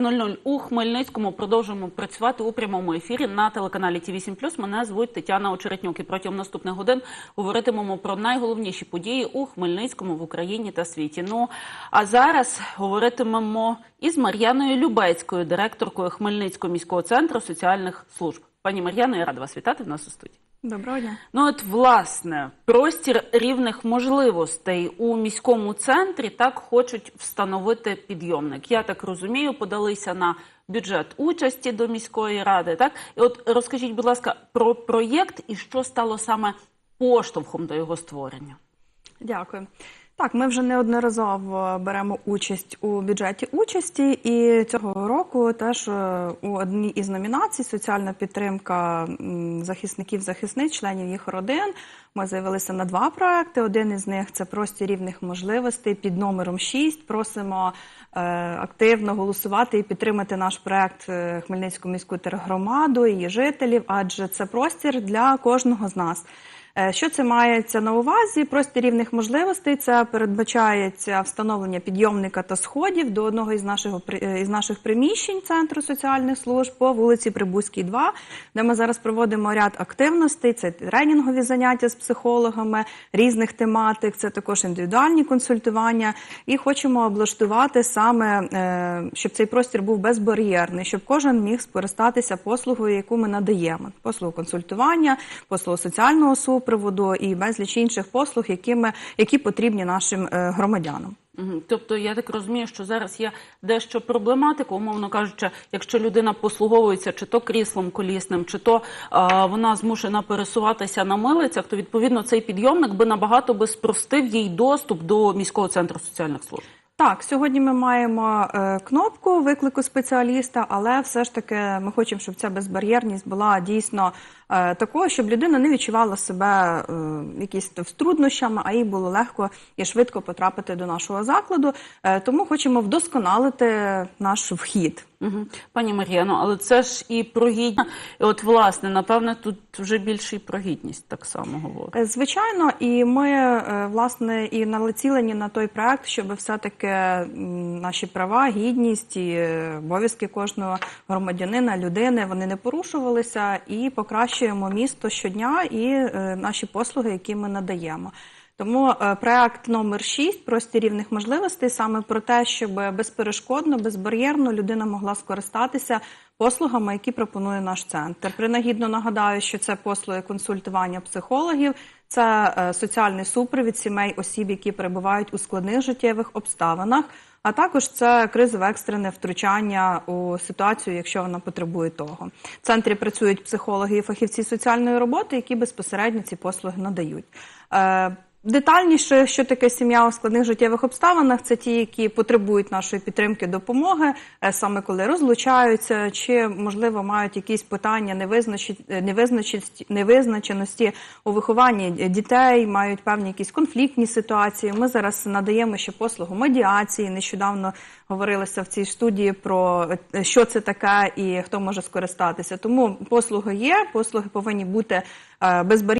00 у Хмельницькому продовжуємо працювати у прямому ефірі на телеканалі Ті 8 Мене звуть Тетяна Очеретнюк. І протягом наступних годин говоритимемо про найголовніші події у Хмельницькому, в Україні та світі. Ну а зараз говоритимемо із Мар'яною Любецькою, директоркою Хмельницького міського центру соціальних служб. Пані Мар'яно, я рада вас вітати в нас у студії. Доброго дня. Ну от власне простір рівних можливостей у міському центрі так хочуть встановити підйомник. Я так розумію, подалися на бюджет участі до міської ради. Так і от розкажіть, будь ласка, про проєкт і що стало саме поштовхом до його створення. Дякую. Так, ми вже неодноразово беремо участь у бюджеті участі, і цього року теж е, у одній із номінацій соціальна підтримка захисників захисниць, членів їх родин. Ми заявилися на два проекти. Один із них це простір рівних можливостей під номером 6. Просимо е, активно голосувати і підтримати наш проект е, Хмельницьку міську тергромаду, її жителів, адже це простір для кожного з нас. Е, Що це мається на увазі? Простір рівних можливостей це передбачається встановлення підйомника та сходів до одного із наших із наших приміщень центру соціальних служб по вулиці Прибузькій, 2, де ми зараз проводимо ряд активностей. Це тренінгові заняття з психологами різних тематик, це також індивідуальні консультування. І хочемо облаштувати саме, е, щоб цей простір був безбар'єрний, щоб кожен міг скористатися послугою, яку ми надаємо: послугу консультування, послугу соціального супроводу і безліч інших послуг, які, ми, які потрібні нашим е, громадянам. Тобто я так розумію, що зараз є дещо проблематика, умовно кажучи, якщо людина послуговується чи то кріслом колісним, чи то вона змушена пересуватися на милицях, то відповідно цей підйомник би набагато спростив їй доступ до міського центру соціальних служб. Так, сьогодні ми маємо е, кнопку виклику спеціаліста, але все ж таки ми хочемо, щоб ця безбар'єрність була дійсно е, такою, щоб людина не відчувала себе е, якісь з труднощами, а їй було легко і швидко потрапити до нашого закладу. Е, тому хочемо вдосконалити наш вхід. Пані Мар'яно, але це ж і про гідність. От, власне, напевне, тут вже більше і про гідність так само говорить. Е, Звичайно, і ми е, власне і націлені на той проект, щоб все-таки наші права, гідність і е, обов'язки кожного громадянина, людини вони не порушувалися і покращуємо місто щодня і наші послуги, які ми надаємо. Тому е, проект номер 6 простір рівних можливостей саме про те, щоб безперешкодно, безбар'єрно людина могла скористатися послугами, які пропонує наш центр. Принагідно нагадаю, що це послуги консультування психологів, це е, соціальний супровід сімей осіб, які перебувають у складних життєвих обставинах. А також це кризове екстрене втручання у ситуацію, якщо вона потребує того. В центрі працюють психологи і фахівці соціальної роботи, які безпосередньо ці послуги надають. Детальніше, що таке сім'я у складних життєвих обставинах, це ті, які потребують нашої підтримки, допомоги, е, саме коли розлучаються, чи можливо мають якісь питання е, невизначеності, у вихованні дітей, мають певні якісь конфліктні ситуації. Ми зараз надаємо ще послугу медіації. Нещодавно говорилося в цій студії про е, що це таке і хто може скористатися. Тому послуги є, послуги повинні бути безбар'єрні.